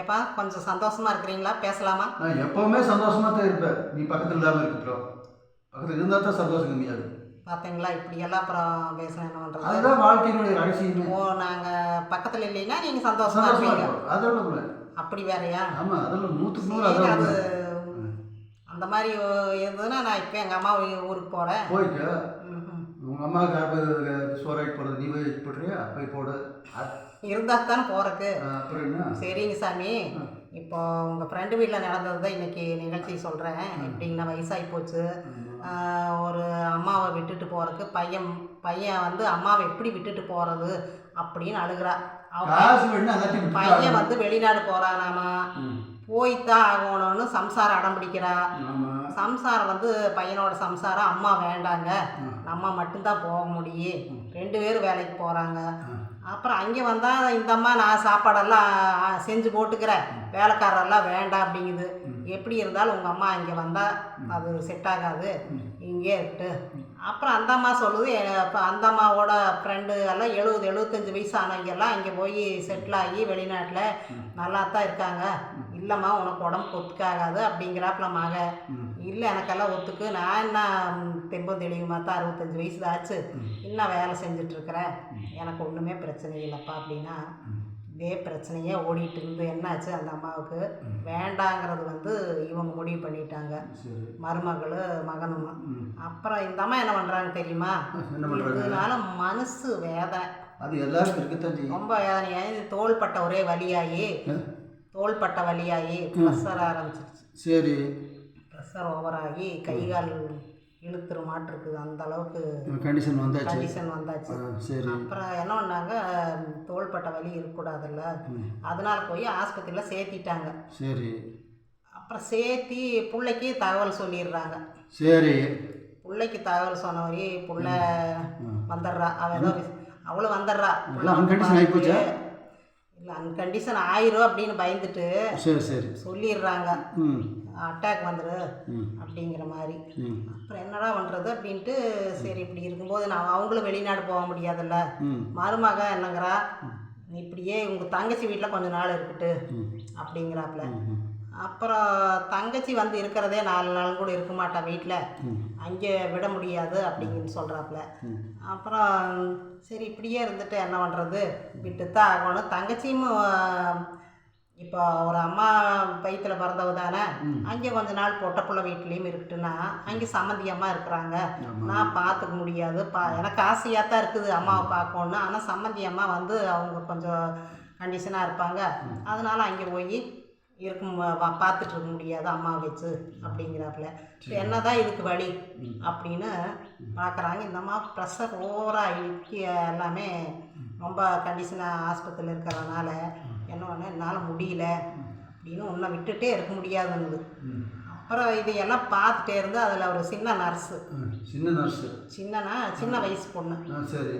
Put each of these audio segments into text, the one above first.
ஏப்பா கொஞ்சம் சந்தோஷமா இருக்கிறீங்களா? பேசலாமா? நான் எப்பவுமே சந்தோஷமா தான் இருப்பேன். நீ பக்கத்தில் இல்லாமல் இருக்கிறோம் பக்கத்தில் இருந்தால் தான் சந்தோஷம் கம்மியாகுது பார்த்தீங்களா இப்படியெல்லாம் அப்புறம் பேசணும் என்ன பண்ணுறது அதுதான் வாழ்க்கையினுடைய ரகசியமே. ஓ நாங்கள் பக்கத்தில் இல்லைன்னா நீங்கள் சந்தோஷமா இருப்பீங்க. இருக்கும் அதெல்லாம் அப்படி வேறயா? ஆமாம் அதெல்லாம் நூற்றுக்கு நூறு அது. அந்த மாதிரி இருந்ததுன்னா நான் இப்போ எங்கள் அம்மா ஊருக்கு போகிறேன் போய்க்க. உங்கள் அம்மாவுக்கு சோறாக்கி போடுறது நீ போய் போட்டுறியா போய் போடு. இருந்தால் தானே போகிறக்கு சரிங்க சாமி. இப்போ உங்கள் ஃப்ரெண்டு வீட்டில் நடந்தது தான் இன்றைக்கி நிகழ்ச்சி சொல்கிறேன் எப்படிங்கன்னா வயசாகி போச்சு. ஒரு அம்மாவை விட்டுட்டு போகிறதுக்கு பையன் பையன் வந்து அம்மாவை எப்படி விட்டுட்டு போகிறது அப்படின்னு அழுகிறா. பையன். வந்து வெளிநாடு போகிறானாமா. போய்த்தான் ஆகணும்னு சம்சாரம் அடம் பிடிக்கிறா. சம்சாரம் வந்து பையனோட சம்சாரம் அம்மா வேண்டாங்க. நம்ம மட்டும்தான் போக முடியும் ரெண்டு பேரும் வேலைக்கு போகிறாங்க அப்புறம் அங்கே வந்தால் இந்த அம்மா நான் சாப்பாடெல்லாம் செஞ்சு போட்டுக்கிறேன். வேலைக்காரெல்லாம் வேண்டாம் அப்படிங்குது. எப்படி இருந்தாலும் உங்கள் அம்மா இங்கே வந்தால் அது செட் ஆகாது. இங்கே இருக்கு அப்புறம் அந்த அம்மா சொல்லுது இப்போ அந்த அம்மாவோட ஃப்ரெண்டு எல்லாம் எழுபது எழுபத்தஞ்சு வயசு ஆனவங்க எல்லாம் இங்கே போய் செட்டில் ஆகி வெளிநாட்டில் நல்லா தான் இருக்காங்க. இல்லைம்மா உனக்கு உடம்புக்கு ஒத்துக்காகாது அப்படிங்கிறாப்புல மக. இல்லை எனக்கெல்லாம் ஒத்துக்கு. நான் என்ன தெம்பம் தெளிவுமா தான் அறுபத்தஞ்சு வயசு ஆச்சு. இன்னும் வேலை செஞ்சிட்ருக்கிறேன் எனக்கு ஒன்றுமே பிரச்சனை இல்லைப்பா அப்படின்னா இதே பிரச்சனையே ஓடிட்டு இருந்து என்னாச்சு அந்த அம்மாவுக்கு? வேண்டாங்கிறது வந்து இவங்க முடிவு பண்ணிட்டாங்க. மருமகள் மகனும். அப்புறம் இந்த அம்மா என்ன பண்ணுறாங்க தெரியுமா? இதனால மனசு வேதனை. அது எல்லாருக்கும் இருக்கத்தான் செய்யும். ரொம்ப வேதனையாகி தோள்பட்ட ஒரே வலியாகி தோள்பட்ட வலியாகி ப்ரெஷர் ஆரம்பிச்சிருச்சு. சரி. ப்ரெஷர் ஓவராகி கை கால் இழுத்துரு மாட்டிருக்குது. அந்த அளவுக்கு கண்டிஷன் வந்தாச்சு. கண்டிஷன் வந்தாச்சு. சரி. அப்புறம் என்ன பண்ணாங்க தோள்பட்ட வலி இருக்கக்கூடாதுல்ல. அதனால போய் ஆஸ்பத்திரியில் சேர்த்திட்டாங்க. சரி. அப்புறம் சேர்த்தி பிள்ளைக்கு தகவல் சொல்லிடுறாங்க. சரி. பிள்ளைக்கு தகவல் சொன்னவரி புள்ள ம். வந்துடுறா. அவள் ஏதோ அவளும் வந்துடுறா. புள்ள? இல்லை அன்கண்டிஷன் ஆயிரும் அப்படின்னு பயந்துட்டு சரி சரி. சொல்லிடுறாங்க. அட்டாக் வந்துரு. ம். அப்படிங்கிற மாதிரி. அப்புறம் என்னடா பண்ணுறது அப்படின்ட்டு சரி இப்படி இருக்கும்போது நான் அவங்களும் வெளிநாடு போக முடியாதுல்ல. மருமக என்னங்கிறா? இப்படியே உங்கள் தங்கச்சி வீட்டில் கொஞ்ச நாள் இருக்கட்டு. அப்படிங்கிறாப்புல. அப்புறம் தங்கச்சி வந்து இருக்கிறதே நாலு நாள் கூட இருக்க மாட்டா வீட்டில் அங்கே விட முடியாது அப்படின்னு சொல்கிறாப்புல. அப்புறம் சரி இப்படியே இருந்துட்டு என்ன பண்ணுறது விட்டுத்தான் ஆகணும். தங்கச்சியும் இப்போ ஒரு அம்மா வயிற்றுல பிறந்தவ தானே அங்கே கொஞ்ச நாள் பொட்டப்புள்ள வீட்லேயும் இருக்குட்டுன்னா அங்கே சம்மந்தி அம்மா இருக்கிறாங்க நான் பார்த்துக்க முடியாது. பா எனக்கு ஆசையாக தான் இருக்குது அம்மாவை பார்க்கணுன்னு ஆனால் சம்மந்தி அம்மா வந்து அவங்க கொஞ்சம் கண்டிஷனாக இருப்பாங்க. அதனால அங்கே போய் இருக்கும் பார்த்துட்டு இருக்க முடியாது அம்மா வச்சு அப்படிங்கிறாப்புல. சரி, என்னதான் இதுக்கு வழி அப்படின்னு பார்க்குறாங்க இந்த அம்மா ப்ரெஷர் ஓவராக இழுக்கி எல்லாமே ரொம்ப கண்டிஷனாக ஆஸ்பத்திரியில் இருக்கிறதுனால என்ன பண்ண என்னால் முடியல. அப்படின்னு உன்னை விட்டுட்டே இருக்க முடியாதுன்னு. அப்புறம் இதையெல்லாம் பார்த்துட்டே இருந்து அதில் ஒரு சின்ன நர்ஸு. சின்ன நர்ஸு சின்னனா சின்ன வயசு பொண்ணு. சரி.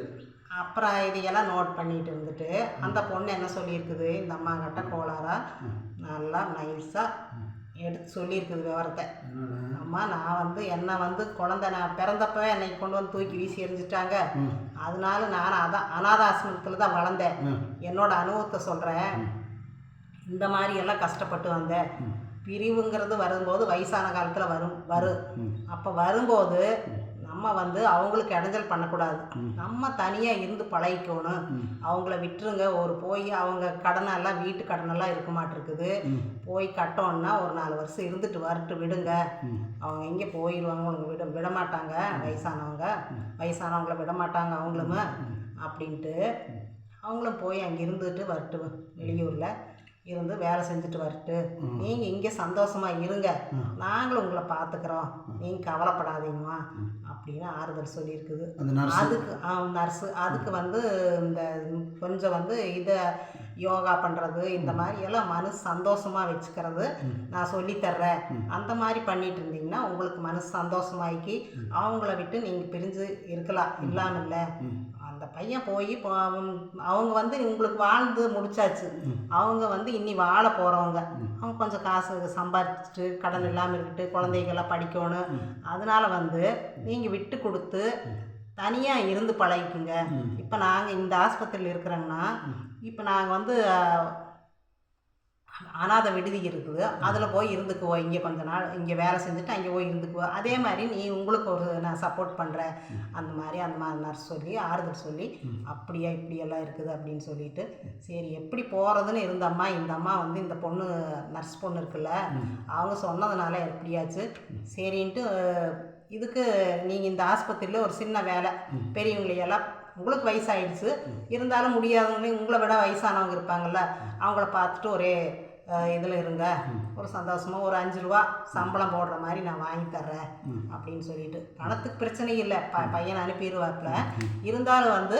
அப்புறம் இதையெல்லாம் நோட் பண்ணிட்டு இருந்துட்டு அந்த பொண்ணு என்ன சொல்லியிருக்குது? இந்த அம்மா கிட்ட கோளாரா நல்லா நைஸாக எடுத்து சொல்லியிருக்குது விவரத்தை. அம்மா நான் வந்து என்னை வந்து குழந்தை நான் பிறந்தப்ப என்னை கொண்டு வந்து தூக்கி வீசி எறிஞ்சிட்டாங்க. ம். அதனால நான் அதான் அனாதாசிரமத்தில் தான் வளர்ந்தேன். என்னோட அனுபவத்தை சொல்கிறேன் இந்த மாதிரி எல்லாம் கஷ்டப்பட்டு வந்தேன். பிரிவுங்கிறது வரும்போது வயசான காலத்தில் வரும் வரும். அப்போ வரும்போது நம்ம வந்து அவங்களுக்கு இடைஞ்சல் பண்ணக்கூடாது. நம்ம தனியாக இருந்து பழகிக்கணும். அவங்கள விட்டுருங்க. ஒரு போய் அவங்க கடனெல்லாம் வீட்டு கடனெல்லாம் இருக்க மாட்டிருக்குது. போய் கட்டோன்னா ஒரு நாலு வருஷம் இருந்துட்டு வரட்டு விடுங்க. அவங்க எங்கே போயிடுவாங்க அவங்க விட விட மாட்டாங்க வயசானவங்க. வயசானவங்கள விட மாட்டாங்க அவங்களும் அப்படின்ட்டு அவங்களும் போய் அங்கே இருந்துட்டு வரட்டு வெளியூரில் இருந்து வேலை செஞ்சுட்டு வரட்டு. நீங்கள் இங்கே சந்தோஷமா இருங்க. நாங்களும் உங்களை பார்த்துக்குறோம் நீங்கள் கவலைப்படாதீங்கம்மா. அப்படின்னு ஆறுதல் சொல்லியிருக்குது. அதுக்கு நர்ஸு. அதுக்கு வந்து இந்த கொஞ்சம் வந்து இதை யோகா பண்ணுறது இந்த மாதிரி எல்லாம் மனசு சந்தோஷமாக வச்சுக்கிறது நான் சொல்லித்தர்றேன். அந்த மாதிரி பண்ணிட்டு இருந்தீங்கன்னா உங்களுக்கு மனசு சந்தோஷமாக்கி அவங்கள விட்டு நீங்கள் பிரிஞ்சு இருக்கலாம். இல்லாமல் இல்லை பையன் போய் இப்போ அவங்க வந்து உங்களுக்கு வாழ்ந்து முடிச்சாச்சு. அவங்க வந்து இனி வாழ போகிறவங்க அவங்க கொஞ்சம் காசு சம்பாதிச்சுட்டு கடன் இல்லாமல் இருக்கிட்டு குழந்தைகள்லாம் படிக்கணும். அதனால வந்து நீங்கள் விட்டு கொடுத்து தனியாக இருந்து பழகிக்குங்க. இப்போ நாங்கள் இந்த ஆஸ்பத்திரியில் இருக்கிறோங்கன்னா இப்போ நாங்கள் வந்து அனாதை விடுதி இருக்குது. அதில் போய் இருந்துக்குவோ. இங்கே கொஞ்ச நாள் இங்கே வேலை செஞ்சுட்டு அங்கே போய் இருந்துக்குவோ. அதே மாதிரி நீ உங்களுக்கு ஒரு நான் சப்போர்ட் பண்ணுறேன் அந்த மாதிரி அந்த மாதிரி நர்ஸ் சொல்லி ஆறுதல் சொல்லி அப்படியா இப்படியெல்லாம் இருக்குது அப்படின்னு சொல்லிட்டு சரி எப்படி போகிறதுன்னு இருந்தம்மா இந்த அம்மா வந்து இந்த பொண்ணு நர்ஸ் பொண்ணு இருக்குல்ல அவங்க சொன்னதுனால எப்படியாச்சு சரின்ட்டு இதுக்கு நீங்கள் இந்த ஆஸ்பத்திரியில் ஒரு சின்ன வேலை. பெரியவங்களையெல்லாம் உங்களுக்கு வயசாயிடுச்சு. இருந்தாலும் முடியாதவங்க உங்களை விட வயசானவங்க இருப்பாங்கல்ல அவங்கள பார்த்துட்டு ஒரே இதில் இருங்க. ஒரு சந்தோஷமாக ஒரு அஞ்சு ரூபா சம்பளம் போடுற மாதிரி நான் வாங்கி தர்றேன் அப்படின்னு சொல்லிட்டு. பணத்துக்கு பிரச்சனை இல்லை. ப பையனை அனுப்பிடுவாப்புல. இருந்தாலும் வந்து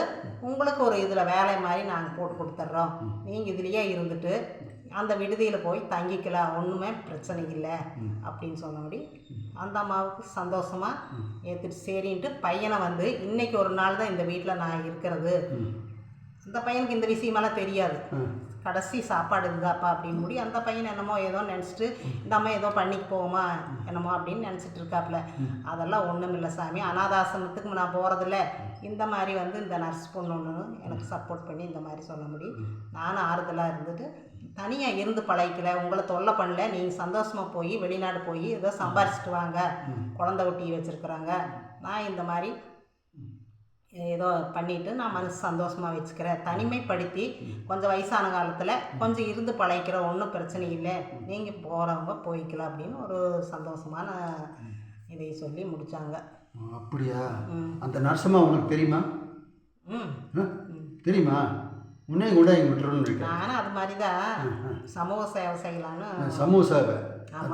உங்களுக்கு ஒரு இதில் வேலை மாதிரி நாங்கள் போட்டு கொடுத்துட்றோம் நீங்கள் இதுலேயே இருந்துட்டு அந்த விடுதியில் போய் தங்கிக்கலாம். ஒன்றுமே பிரச்சனை இல்லை. அப்படின்னு சொன்னபடி அந்த அம்மாவுக்கு சந்தோஷமாக ஏற்றுட்டு சரின்ட்டு பையனை வந்து இன்னைக்கு ஒரு நாள் தான் இந்த வீட்டில் நான் இருக்கிறது. அந்த பையனுக்கு இந்த விஷயமெல்லாம் தெரியாது. கடைசி சாப்பாடு இருந்தாப்பா அப்படின்னு முடி அந்த பையன் என்னமோ ஏதோ நினச்சிட்டு இந்த அம்மா ஏதோ பண்ணிக்கு போவோமா என்னமோ அப்படின்னு நினச்சிட்டு இருக்காப்புல. அதெல்லாம் ஒன்றும் இல்லை சாமி. அனாதாசிரமத்துக்கு நான் போகிறதில்ல இந்த மாதிரி வந்து இந்த நர்ஸ் பொண்ணு ஒன்று எனக்கு சப்போர்ட் பண்ணி இந்த மாதிரி சொல்ல முடியும் நானும் ஆறுதலாக இருந்துட்டு தனியாக இருந்து பழகிக்கல. உங்களை தொல்லை பண்ணல. நீங்கள் சந்தோஷமாக போய் வெளிநாடு போய் ஏதோ சம்பாரிச்சிட்டு வாங்க. குழந்தை ஒட்டி வச்சுருக்குறாங்க. நான் இந்த மாதிரி ஏதோ பண்ணிட்டு நான் மனசு சந்தோஷமாக வச்சுக்கிறேன். தனிமைப்படுத்தி கொஞ்சம் வயசான காலத்தில் கொஞ்சம் இருந்து பழகிக்கிற ஒன்றும் பிரச்சனை இல்லை. நீங்கள் போகிறவங்க போய்க்கலாம் அப்படின்னு ஒரு சந்தோஷமான இதை சொல்லி முடித்தாங்க அப்படியா? ம். அந்த நர்சம்மா உனக்கு தெரியுமா? தெரியுமா? உன்னையும் கூட இங்கே விட்டுறோன்னு இருக்கேன். நானும் அது மாதிரி தான் சமூக சேவை செய்யலான்னு சமூக சேவை. அது